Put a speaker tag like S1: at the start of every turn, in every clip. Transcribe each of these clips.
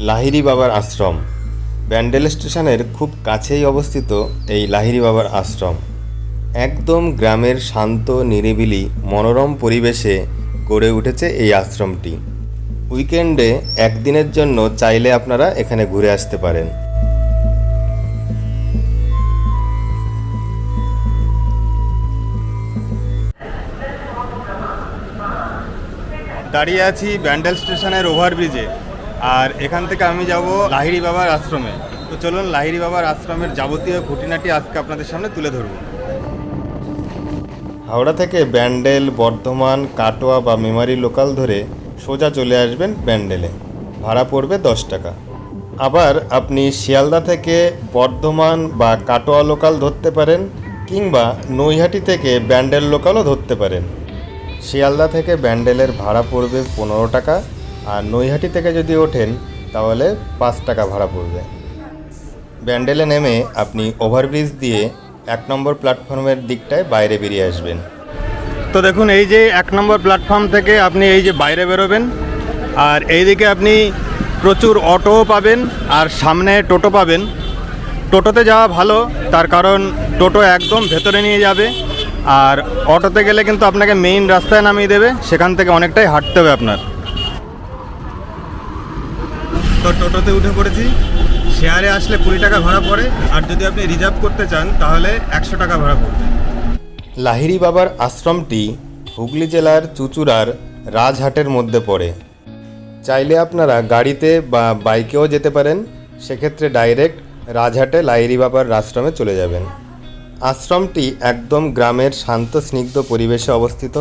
S1: লাহিরি বাবার আশ্রম। ব্যান্ডেল স্টেশনের খুব কাছেই অবস্থিত এই লাহিরি বাবার আশ্রম। একদম গ্রামের শান্ত, নিরিবিলি, মনোরম পরিবেশে গড়ে উঠেছে এই আশ্রমটি। উইকেন্ডে একদিনের জন্য চাইলে আপনারা এখানে ঘুরে আসতে পারেন। দাঁড়িয়ে আছি ব্যান্ডেল স্টেশনের ওভারব্রিজে। আর এখান থেকে আমি যাব লাহিড়ি বাবার আশ্রমে। তো চলুন লাহিড়ি বাবার আশ্রমের যাবতীয় খুঁটিনাটি আজকে আপনাদের সামনে তুলে ধরব। হাওড়া থেকে ব্যান্ডেল, বর্ধমান, কাটোয়া বা মেমারি লোকাল ধরে সোজা চলে আসবেন ব্যান্ডেলে। ভাড়া পড়বে দশ টাকা। আবার আপনি শিয়ালদা থেকে বর্ধমান বা কাটোয়া লোকাল ধরতে পারেন কিংবা নৈহাটি থেকে ব্যান্ডেল লোকালও ধরতে পারেন। শিয়ালদা থেকে ব্যান্ডেলের ভাড়া পড়বে পনেরো টাকা আর নৈহাটি থেকে যদি ওঠেন, তাহলে পাঁচ টাকা ভাড়া পড়বে। ব্যান্ডেলে নেমে আপনি ওভারব্রিজ দিয়ে এক নম্বর প্ল্যাটফর্মের দিকটায় বাইরে বেরিয়ে আসবেন। তো দেখুন, এই যে এক নম্বর প্ল্যাটফর্ম থেকে আপনি এই যে বাইরে বেরোবেন, আর এইদিকে আপনি প্রচুর অটোও পাবেন আর সামনে টোটো পাবেন। টোটোতে যাওয়া ভালো, তার কারণ টোটো একদম ভেতরে নিয়ে যাবে, আর অটোতে গেলে কিন্তু আপনাকে মেইন রাস্তায় নামিয়ে দেবে, সেখান থেকে অনেকটাই হাঁটতে হবে আপনার। তো টোটোতে উঠে পড়েছি। শেয়ারে আসলে কুড়ি টাকা ভাড়া পড়ে, আর যদি আপনি রিজার্ভ করতে চান, তাহলে একশো টাকা ভাড়া পড়বে। লাহিড়ি বাবার আশ্রমটি হুগলি জেলার চুচুড়ার রাজহাটের মধ্যে পড়ে। চাইলে আপনারা গাড়িতে বা বাইকেও যেতে পারেন, সেক্ষেত্রে ডাইরেক্ট রাজহাটে লাহিড়ি বাবার আশ্রমে চলে যাবেন। আশ্রমটি একদম গ্রামের শান্ত, স্নিগ্ধ পরিবেশে অবস্থিত।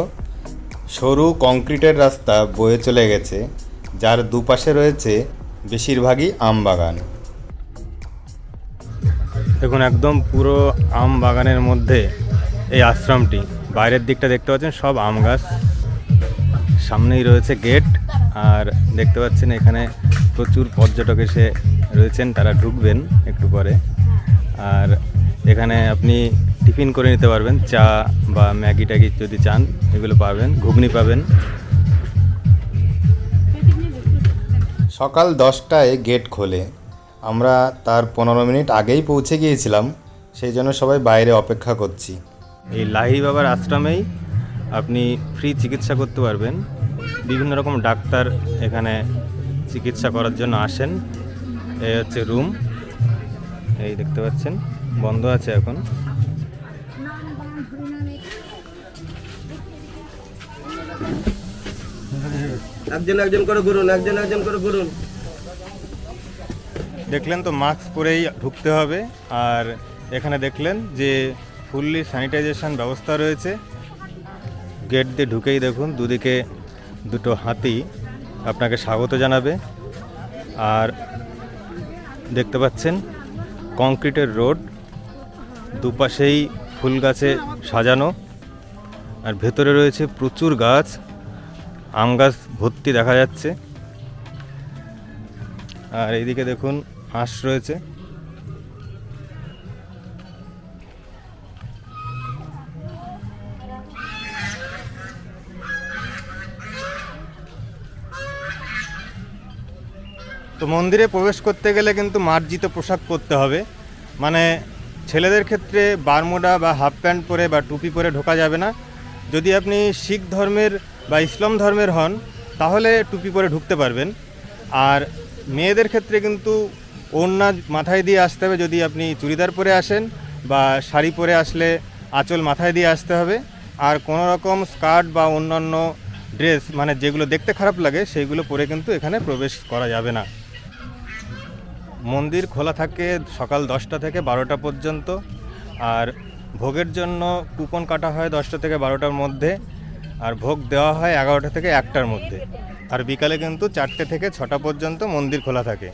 S1: সরু কংক্রিটের রাস্তা বয়ে চলে গেছে, যার দুপাশে রয়েছে বেশিরভাগই আম বাগান। দেখুন, একদম পুরো আম বাগানের মধ্যে এই আশ্রমটি। বাইরের দিকটা দেখতে পাচ্ছেন, সব আম গাছ। সামনেই রয়েছে গেট, আর দেখতে পাচ্ছেন এখানে প্রচুর পর্যটক এসে রয়েছেন, তারা ঢুকবেন একটু পরে। আর এখানে আপনি টিফিন করে নিতে পারবেন, চা বা ম্যাগি ট্যাগি যদি চান, এগুলো পাবেন, ঘুগনি পাবেন। সকাল দশটায় গেট খোলে। আমরা তার পনেরো মিনিট আগেই পৌঁছে গিয়েছিলাম, সেই জন্য সবাই বাইরে অপেক্ষা করছি। এই লাহি বাবার আশ্রমেই আপনি ফ্রি চিকিৎসা করতে পারবেন। বিভিন্ন রকম ডাক্তার এখানে চিকিৎসা করার জন্য আসেন। এই হচ্ছে রুম এই দেখতে পাচ্ছেন, বন্ধ আছে এখন।
S2: একজন একজন করে ঘুরুন, একজন একজন করে ঘুরুন।
S1: দেখলেন তো, মাস্ক পরেই ঢুকতে হবে। আর এখানে দেখলেন যে ফুললি স্যানিটাইজেশন ব্যবস্থা রয়েছে। গেট দিয়ে ঢুকেই দেখুন, দুদিকে দুটো হাতি আপনাকে স্বাগত জানাবে। আর দেখতে পাচ্ছেন, কংক্রিটের রোড দুপাশেই ফুল গাছে সাজানো। আর ভেতরে রয়েছে প্রচুর গাছ। আম গাছ ভর্তি দেখা যাচ্ছে। আর এইদিকে দেখুন, হাঁস রয়েছে। তো মন্দিরে প্রবেশ করতে গেলে কিন্তু মার্জিত পোশাক পরতে হবে। মানে ছেলেদের ক্ষেত্রে বারমোডা বা হাফ প্যান্ট পরে বা টুপি পরে ঢোকা যাবে না। যদি আপনি শিখ ধর্মের বা ইসলাম ধর্মের হন, তাহলে টুপি পরে ঢুকতে পারবেন। আর মেয়েদের ক্ষেত্রে কিন্তু ওড়না মাথায় দিয়ে আসতে হবে যদি আপনি চুড়িদার পরে আসেন বা শাড়ি পরে আসলে আঁচল মাথায় দিয়ে আসতে হবে। আর কোনো রকম স্কার্ট বা অন্যান্য ড্রেস মানে যেগুলো দেখতে খারাপ লাগে সেইগুলো পরে কিন্তু এখানে প্রবেশ করা যাবে না। মন্দির খোলা থাকে সকাল দশটা থেকে বারোটা পর্যন্ত। আর ভোগের জন্য কুপন কাটা হয় দশটা থেকে বারোটার মধ্যে। আর ভোগ দেওয়া হয় এগারোটা থেকে একটার মধ্যে। আর বিকালে কিন্তু চারটে থেকে ছটা পর্যন্ত মন্দির খোলা থাকে।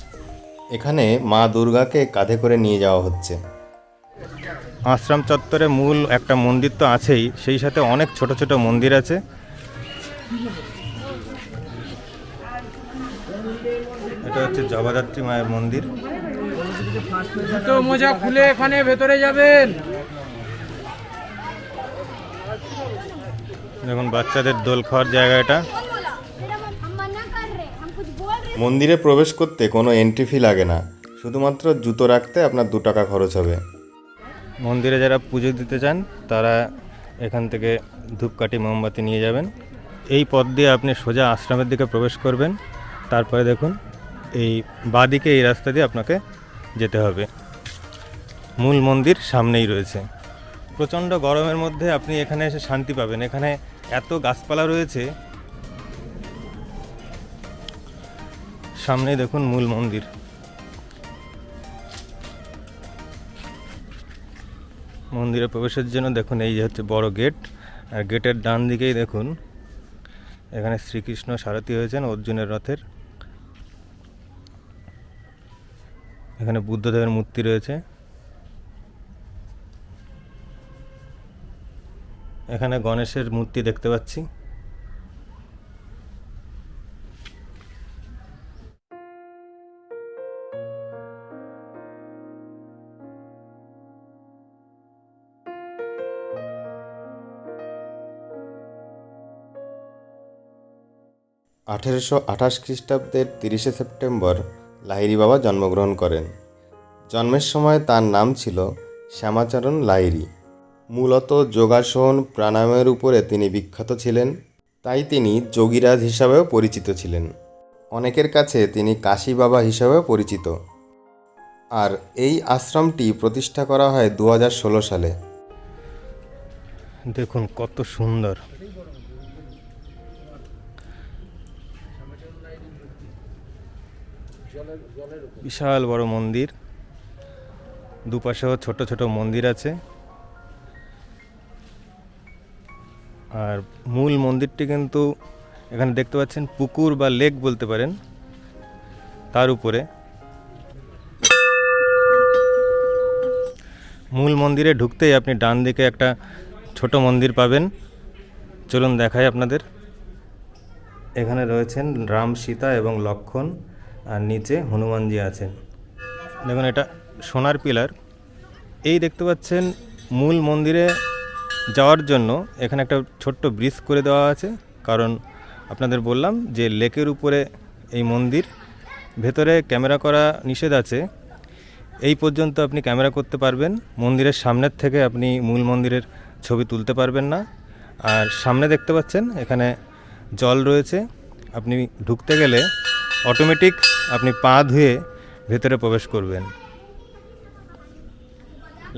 S1: এখানে মা দুর্গাকে কাঁধে করে নিয়ে যাওয়া হচ্ছে। আশ্রম চত্বরে মূল একটা মন্দির তো আছেই সেই সাথে অনেক ছোট ছোট মন্দির আছে। এটা হচ্ছে জগদ্ধাত্রী মায়ের মন্দির।
S3: জুতো মোজা খুলে এখানে ভেতরে যাবেন?
S1: দেখুন বাচ্চাদের দোল খাওয়ার জায়গা এটা মন্দিরে প্রবেশ করতে কোনো এন্ট্রি ফি লাগে না। শুধুমাত্র জুতো রাখতে আপনার দু টাকা খরচ হবে। মন্দিরে যারা পুজো দিতে চান তারা এখান থেকে ধূপকাঠি মোমবাতি নিয়ে যাবেন। এই পথ দিয়ে আপনি সোজা আশ্রমের দিকে প্রবেশ করবেন। তারপরে দেখুন এই বাদিকে এই রাস্তা দিয়ে আপনাকে যেতে হবে। মূল মন্দির সামনেই রয়েছে। প্রচণ্ড গরমের মধ্যে আপনি এখানে এসে শান্তি পাবেন। এখানে এত গাছপালা রয়েছে। সামনেই দেখুন মূল মন্দির। মন্দিরে প্রবেশের জন্য দেখুন, এই যে হচ্ছে বড় গেট। আর গেটের ডান দিকেই দেখুন, এখানে শ্রীকৃষ্ণ সারথি হয়েছেন অর্জুনের রথের। এখানে বুদ্ধদেবের মূর্তি রয়েছে। এখানে গণেশের মূর্তি দেখতে পাচ্ছি। আঠেরোশো আঠাশ খ্রিস্টাব্দের তিরিশে সেপ্টেম্বর লাহিড়ী বাবা জন্মগ্রহণ করেন। জন্মের সময় তার নাম ছিল শ্যামাচরণ লাহিড়ী। মূলত যোগাসন প্রাণায়ামের উপরে তিনি বিখ্যাত ছিলেন, তাই তিনি যোগীরাজ হিসাবেও পরিচিত ছিলেন। অনেকের কাছে তিনি কাশী বাবা হিসাবেও পরিচিত। আর এই আশ্রমটি প্রতিষ্ঠা করা হয় দু হাজার ষোলো সালে। দেখুন কত সুন্দর। বিশাল বড় মন্দির। দুপাশেও ছোট ছোট মন্দির আছে। আর মূল মন্দিরটি কিন্তু এখানে দেখতে পাচ্ছেন পুকুর বা লেক বলতে পারেন, তার উপরে। মূল মন্দিরে ঢুকতেই আপনি ডান দিকে একটা ছোট মন্দির পাবেন। চলুন দেখাই আপনাদের। এখানে রয়েছেন রাম সীতা এবং লক্ষণ, আর নিচে হনুমানজি আছেন। দেখুন, এটা সোনার পিলার। এই দেখতে পাচ্ছেন মূল মন্দিরে যাওয়ার জন্য এখানে একটা ছোট্ট ব্রিজ করে দেওয়া আছে। কারণ আপনাদের বললাম যে লেকের উপরে এই মন্দির, ভেতরে ক্যামেরা করা নিষেধ আছে। এই পর্যন্ত আপনি ক্যামেরা করতে পারবেন। মন্দিরের সামনের থেকে আপনি মূল মন্দিরের ছবি তুলতে পারবেন না। আর সামনে দেখতে পাচ্ছেন, এখানে জল রয়েছে। আপনি ঢুকতে গেলে অটোমেটিক আপনি পা ধুয়ে ভেতরে প্রবেশ করবেন।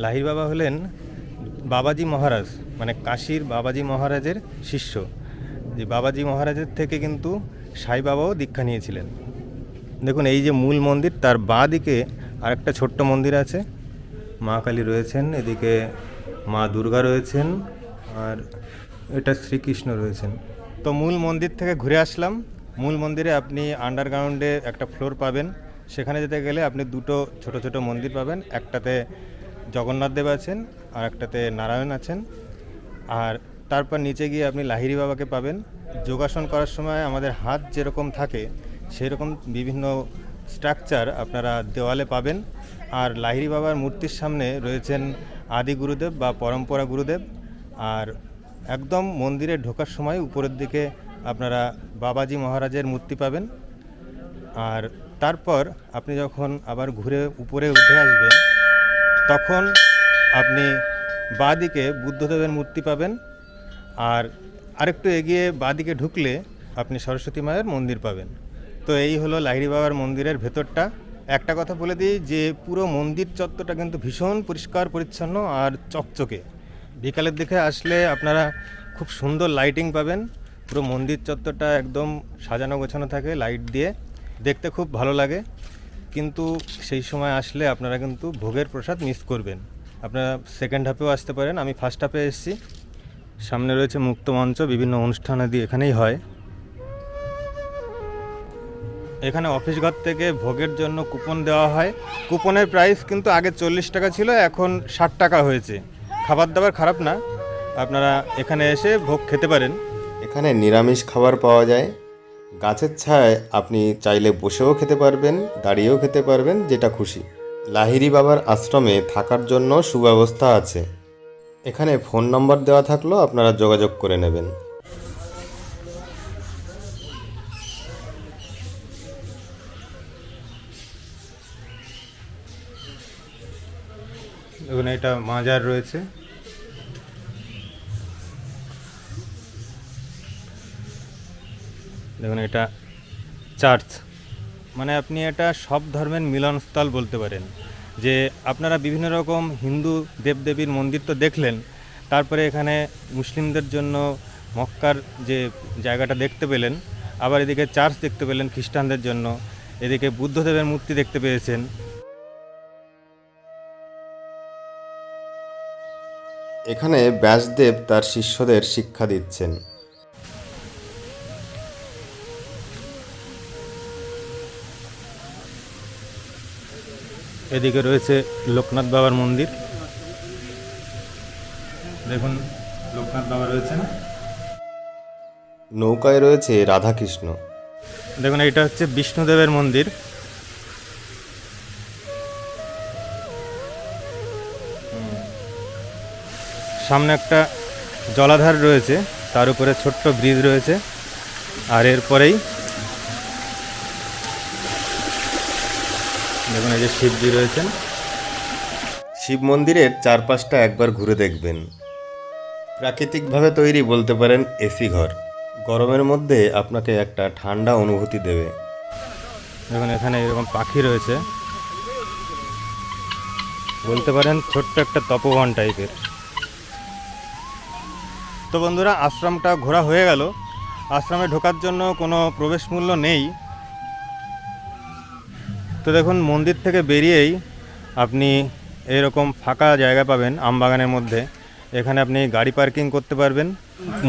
S1: লাহির বাবা হলেন বাবাজি মহারাজ মানে কাশীর বাবাজি মহারাজের শিষ্য। যে বাবাজি মহারাজের থেকে কিন্তু সাই বাবাও দীক্ষা নিয়েছিলেন। দেখুন, এই যে মূল মন্দির, তার বাঁ দিকে আরেকটা ছোট্ট মন্দির আছে। মা কালী রয়েছেন, এদিকে মা দুর্গা রয়েছেন, আর এটা শ্রীকৃষ্ণ রয়েছেন। তো মূল মন্দির থেকে ঘুরে আসলাম। মূল মন্দিরে আপনি আন্ডারগ্রাউন্ডে একটা ফ্লোর পাবেন। সেখানে যেতে গেলে আপনি দুটো ছোট ছোট মন্দির পাবেন। একটাতে জগন্নাথ দেব আছেন আর একটাতে নারায়ণ আছেন। আর তারপর নিচে গিয়ে আপনি লাহিড়ী বাবাকে পাবেন। যোগাসন করার সময় আমাদের হাত যেরকম থাকে, সেরকম বিভিন্ন স্ট্রাকচার আপনারা দেওয়ালে পাবেন। আর লাহিড়ী বাবার মূর্তির সামনে রয়েছেন আদি গুরুদেব বা পরম্পরা গুরুদেব। আর একদম মন্দিরে ঢোকার সময় উপরের দিকে আপনারা বাবাজি মহারাজের মূর্তি পাবেন। আর তারপর আপনি যখন আবার ঘুরে উপরে উঠে আসবেন, তখন আপনি বাঁদিকে বুদ্ধদেবের মূর্তি পাবেন আর আরেকটু এগিয়ে বাঁদিকে ঢুকলে আপনি সরস্বতী মায়ের মন্দির পাবেন। তো এই হলো লাহিড়ী বাবার মন্দিরের ভেতরটা। একটা কথা বলে দিই যে পুরো মন্দির চত্বরটা কিন্তু ভীষণ পরিষ্কার, পরিচ্ছন্ন আর চকচকে। বিকালের দিকে আসলে আপনারা খুব সুন্দর লাইটিং পাবেন। পুরো মন্দির চত্বরটা একদম সাজানো গোছানো থাকে লাইট দিয়ে। দেখতে খুব ভালো লাগে। কিন্তু সেই সময় আসলে আপনারা কিন্তু ভোগের প্রসাদ মিস করবেন। আপনারা সেকেন্ড হাফেও আসতে পারেন। আমি ফার্স্ট হাফে এসেছি। সামনে রয়েছে মুক্ত মঞ্চ, বিভিন্ন অনুষ্ঠান আদি এখানেই হয়। এখানে অফিস ঘর থেকে ভোগের জন্য কুপন দেওয়া হয়। কুপনের প্রাইস কিন্তু আগে চল্লিশ টাকা ছিল, এখন ষাট টাকা হয়েছে। খাবার দাবার খারাপ না। আপনারা এখানে এসে ভোগ খেতে পারেন। এখানে নিরামিষ খাবার পাওয়া যায়। গাছের ছায় আপনি চাইলে বসেও খেতে পারবেন, দাঁড়িয়েও খেতে পারবেন, যেটা খুশি। লাহিরি বাবার আশ্রমে থাকার জন্য সুব্যবস্থা আছে। এখানে ফোন নম্বর দেওয়া থাকলেও আপনারা যোগাযোগ করে নেবেন। দেখুন, এটা মাজার রয়েছে। দেখুন, এটা চার্চ। মানে আপনি এটা সব ধর্মের মিলনস্থল বলতে পারেন। যে আপনারা বিভিন্ন রকম হিন্দু দেবদেবীর মন্দির তো দেখলেন, তারপরে এখানে মুসলিমদের জন্য মক্কার যে জায়গাটা দেখতে পেলেন, আবার এদিকে চার্চ দেখতে পেলেন খ্রিস্টানদের জন্য, এদিকে বুদ্ধদেবের মূর্তি দেখতে পেয়েছেন।
S4: এখানে ব্যাসদেব তার শিষ্যদের শিক্ষা দিচ্ছেন।
S1: এদিকে রয়েছে লোকনাথ বাবার মন্দির। দেখুন লোকনাথ বাবা রয়েছেন।
S4: নৌকায় রয়েছে রাধাকৃষ্ণ।
S1: দেখুন এটা হচ্ছে বিষ্ণুদেবের মন্দির। সামনে একটা জলাধার রয়েছে তার উপরে ছোট্ট ব্রিজ রয়েছে আর এরপরেই দেখুন এই যে শিবজি রয়েছেন।
S4: শিব মন্দিরের চারপাশটা একবার ঘুরে দেখবেন। প্রাকৃতিকভাবে তৈরি বলতে পারেন এসি ঘর। গরমের মধ্যে আপনাকে একটা ঠান্ডা অনুভূতি দেবে।
S1: দেখুন এখানে এরকম পাখি রয়েছে। বলতে পারেন ছোট্ট একটা তপবন টাইপের। তো বন্ধুরা আশ্রমটা ঘোরা হয়ে গেল। আশ্রমে ঢোকার জন্য কোনো প্রবেশ মূল্য নেই। তো দেখুন মন্দির থেকে বেরিয়েই আপনি এরকম ফাঁকা জায়গা পাবেন আমবাগানের মধ্যে। এখানে আপনি গাড়ি পার্কিং করতে পারবেন।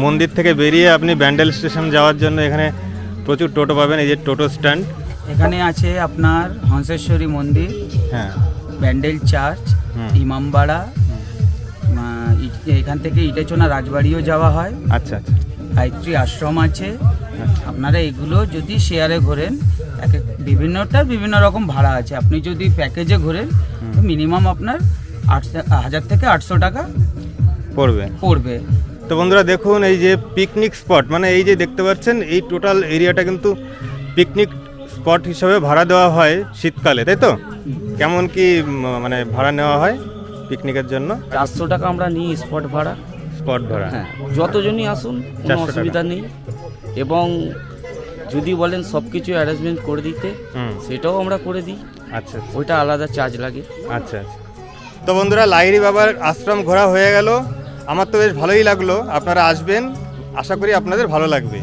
S1: মন্দির থেকে বেরিয়ে আপনি ব্যান্ডেল স্টেশন যাওয়ার জন্য এখানে প্রচুর টোটো পাবেন এই যে টোটো স্ট্যান্ড।
S5: এখানে আছে আপনার হংসেশ্বরী মন্দির
S1: হ্যাঁ।
S5: ব্যান্ডেল চার্চ। ইমামবাড়া এখান থেকে ইটেচনা রাজবাড়িও যাওয়া হয়।
S1: আচ্ছা আচ্ছা।
S5: গায়ত্রী আশ্রম আছে।
S1: আচ্ছা।
S5: আপনারা এগুলো যদি শেয়ারে ঘোরেন বিভিন্নটার বিভিন্ন রকম ভাড়া আছে। আপনি যদি প্যাকেজে ঘোরেন মিনিমাম আপনার আটশো হাজার থেকে আটশো টাকা
S1: পড়বে।
S5: পড়বে।
S1: তো বন্ধুরা দেখুন এই যে পিকনিক স্পট মানে এই যে দেখতে পাচ্ছেন এই টোটাল এরিয়াটা কিন্তু পিকনিক স্পট হিসাবে ভাড়া দেওয়া হয় শীতকালে তাই তো? কেমন কি মানে ভাড়া নেওয়া হয় পিকনিকের জন্য?
S6: চারশো টাকা আমরা নিই স্পট ভাড়া।
S1: স্পট ভাড়া।
S6: হ্যাঁ যতজনই আসুন কোনো
S1: 400 টাকা।
S6: অসুবিধা নেই। এবং যদি বলেন সব কিছু অ্যারেঞ্জমেন্ট করে দিতে
S1: হুম।
S6: সেটাও আমরা করে দিই।
S1: আচ্ছা আচ্ছা।
S6: ওইটা আলাদা চার্জ লাগে।
S1: আচ্ছা আচ্ছা। তো বন্ধুরা লাইরি বাবার আশ্রম ঘোরা হয়ে গেল। আমার তো বেশ ভালোই লাগল। আপনারা আসবেন। আশা করি আপনাদের ভালো লাগবে।